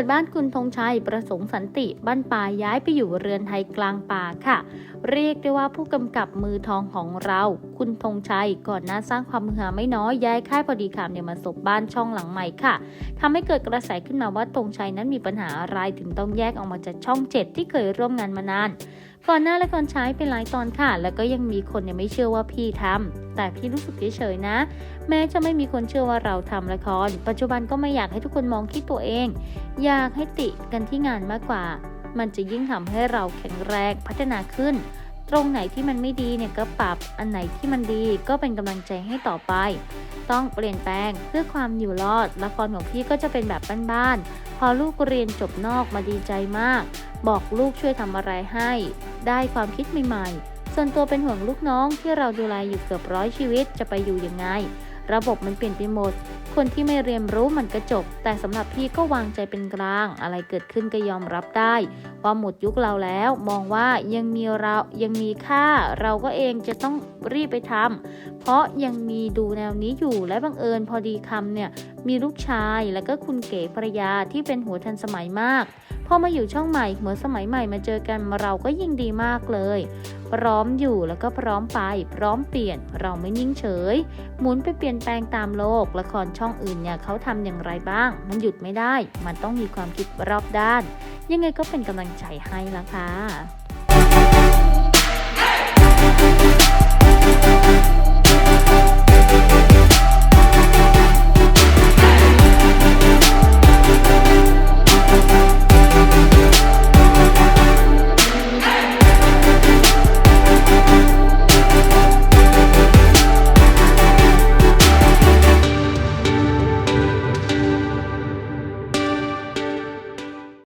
ดบ้านคุณธงชัยประสงค์สันติบ้านป่าย้ายไปอยู่เรือนไทยกลางป่าค่ะ เรียกได้ว่าผู้กำกับมือทองของเรา คุณธงชัยก่อนหน้าสร้างความมือหาไม่น้อยย้ายค่ายพอดีคำเนี่ยมาสบบ้านช่องหลังใหม่ค่ะทำให้เกิดกระแสขึ้นมาว่าธงชัยนั้นมีปัญหาอะไรถึงต้องแยกออกมาจากช่องเจ็ดที่เคยร่วมงานมานาน ก่อนหน้าละครใช้เป็นหลายตอนค่ะ แล้วก็ยังมีคนเนี่ยไม่เชื่อว่าพี่ทำแต่พี่รู้สึกเฉยๆนะ แม้จะไม่มีคนเชื่อว่าเราทำละคร ปัจจุบันก็ไม่อยากให้ทุกคนมองที่ตัวเอง อยากให้ติกันที่งานมากกว่า มันจะยิ่งทำให้เราแข็งแรงพัฒนาขึ้น ตรงไหนที่มันไม่ดีเนี่ยก็ปรับ อันไหนที่มันดีก็เป็นกำลังใจให้ต่อไป ต้องเปลี่ยนแปลงเพื่อความอยู่รอด ละครของพี่ก็จะเป็นแบบบ้านๆ พอลูกเรียนจบนอกมาดีใจมาก บอกลูกช่วยทำอะไรให้ ได้ความคิดใหม่ๆ ส่วนตัวเป็นห่วงลูกน้องที่เราดูแลอยู่เกือบร้อยชีวิตจะไปอยู่ยังไง ระบบมันเปลี่ยนไปหมด คนที่ไม่เรียนรู้มันก็จบ แต่สำหรับพี่ก็วางใจเป็นกลาง อะไรเกิดขึ้นก็ยอมรับได้ ว่าหมดยุคเราแล้ว มองว่ายังมีเรายังมีค่า เราก็เองจะต้องรีบไปทำเพราะยังมีดูแนวนี้อยู่และบังเอิญพอดีคำเนี่ยมีลูกชายแล้วก็คุณเก๋ภรรยาที่เป็นหัวทันสมัยมาก อมาอยู่ช่องใหม่เหมือนสมัยใหม่มาเจอกันเราก็ยิ่งดีมากเลย พร้อมอยู่แล้วก็พร้อมไป พร้อมเปลี่ยนเราไม่นิ่งเฉย หมุนไปเปลี่ยนแปลงตามโลก ละครช่องอื่นเนี่ยเขาทำอย่างไรบ้าง มันหยุดไม่ได้ มันต้องมีความคิดรอบด้าน ยังไงก็เป็นกำลังใจให้ละค่ะ